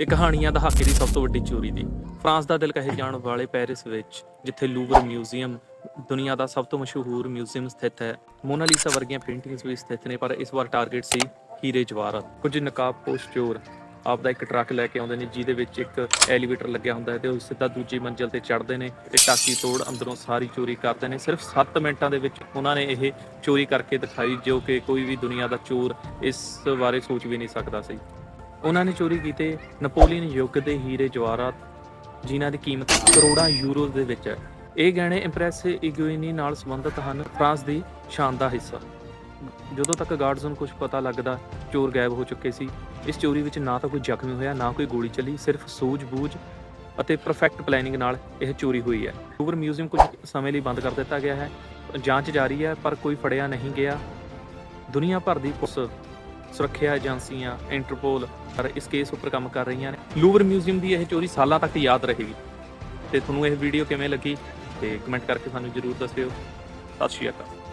ਇਹ ਕਹਾਣੀਆਂ ਦਹਾਕੇ ਦੀ ਸਭ ਤੋਂ ਵੱਡੀ ਚੋਰੀ ਦੀ। ਫਰਾਂਸ ਦਾ ਦਿਲ ਕਹੇ ਜਾਣ ਵਾਲੇ ਪੈਰਿਸ ਵਿੱਚ, ਜਿੱਥੇ ਲੂਵਰ ਮਿਊਜ਼ੀਅਮ, ਦੁਨੀਆ ਦਾ ਸਭ ਤੋਂ ਮਸ਼ਹੂਰ ਮਿਊਜ਼ੀਅਮ ਸਥਿਤ ਹੈ ਮੋਨਾਲੀਸਾ ਵਰਗੀਆਂ ਪੇਂਟਿੰਗਸ ਵੀ ਸਥਿਤ ਨੇ, ਪਰ ਇਸ ਵਾਰ ਟਾਰਗੇਟ ਸੀ ਹੀਰੇ ਜਵਾਹਰਾਤ। ਕੁਝ ਨਕਾਬਪੋਸ਼ ਚੋਰ ਆਪਦਾ ਇੱਕ ਟਰੱਕ ਲੈ ਕੇ ਆਉਂਦੇ ਨੇ, ਜਿਹਦੇ ਵਿੱਚ ਇੱਕ ਐਲੀਵੇਟਰ ਲੱਗਿਆ ਹੁੰਦਾ ਹੈ ਤੇ ਉਹ ਸਿੱਧਾ ਦੂਜੀ ਮੰਜ਼ਲ ਤੇ ਚੜ੍ਹਦੇ ਨੇ ਤੇ ਟਾਕੀ ਤੋੜ ਅੰਦਰੋਂ ਸਾਰੀ ਚੋਰੀ ਕਰਦੇ ਨੇ। ਸਿਰਫ 7 ਮਿੰਟਾਂ ਦੇ ਵਿੱਚ ਉਹਨਾਂ ਨੇ ਇਹ ਚੋਰੀ ਕਰਕੇ ਦਿਖਾਈ, ਜੋ ਕਿ ਕੋਈ ਵੀ ਦੁਨੀਆ ਦਾ ਚੋਰ ਇਸ ਬਾਰੇ ਸੋਚ ਵੀ ਨਹੀਂ ਸਕਦਾ ਸੀ। ਉਹਨਾਂ ਨੇ ਚੋਰੀ ਕੀਤੇ ਨਪੋਲੀਅਨ ਯੁੱਗ ਦੇ ਹੀਰੇ ਜਵਾਹਰਾਤ, ਜਿਨ੍ਹਾਂ ਦੀ ਕੀਮਤ ਕਰੋੜਾਂ ਯੂਰੋ ਦੇ ਵਿੱਚ ਹੈ। ਇਹ ਗਹਿਣੇ ਇੰਪ੍ਰੈਸ ਇਗੁਇਨੀ ਨਾਲ ਸੰਬੰਧਿਤ ਹਨ, ਫਰਾਂਸ ਦੀ ਸ਼ਾਨ ਦਾ ਹਿੱਸਾ। ਜਦੋਂ ਤੱਕ ਗਾਰਡਸ ਨੂੰ ਕੁਝ ਪਤਾ ਲੱਗਦਾ ਚੋਰ ਗਾਇਬ ਹੋ ਚੁੱਕੇ ਸੀ, ਇਸ ਚੋਰੀ ਵਿੱਚ ਨਾ ਤਾਂ ਕੋਈ ਜ਼ਖਮੀ ਹੋਇਆ, ਨਾ ਕੋਈ ਗੋਲੀ ਚੱਲੀ, ਸਿਰਫ ਸੂਝ-ਬੂਝ ਅਤੇ ਪਰਫੈਕਟ ਪਲੈਨਿੰਗ ਨਾਲ ਇਹ ਚੋਰੀ ਹੋਈ ਹੈ। ਲੂਵਰ ਮਿਊਜ਼ੀਅਮ ਕੁਝ ਸਮੇਂ ਲਈ ਬੰਦ ਕਰ ਦਿੱਤਾ ਗਿਆ ਹੈ, ਜਾਂਚ ਜਾਰੀ ਹੈ, ਪਰ ਕੋਈ ਫੜਿਆ ਨਹੀਂ ਗਿਆ। ਦੁਨੀਆ ਭਰ ਦੀ ਪੁਲਿਸ ਸੁਰੱਖਿਆ ਏਜੰਸੀਆਂ, ਇੰਟਰਪੋਲ ਪਰ ਇਸ ਕੇਸ ਉੱਪਰ ਕੰਮ ਕਰ ਰਹੀਆਂ ਨੇ। ਲੂਵਰ ਮਿਊਜ਼ੀਅਮ ਦੀ ਇਹ ਚੋਰੀ ਸਾਲਾਂ ਤੱਕ ਯਾਦ ਰਹੇਗੀ। ਤੇ ਤੁਹਾਨੂੰ ਇਹ ਵੀਡੀਓ ਕਿਵੇਂ ਲੱਗੀ, ਤੇ ਕਮੈਂਟ ਕਰਕੇ ਸਾਨੂੰ ਜਰੂਰ ਦੱਸਿਓ। ਸਤਿ ਸ਼੍ਰੀ ਅਕਾਲ।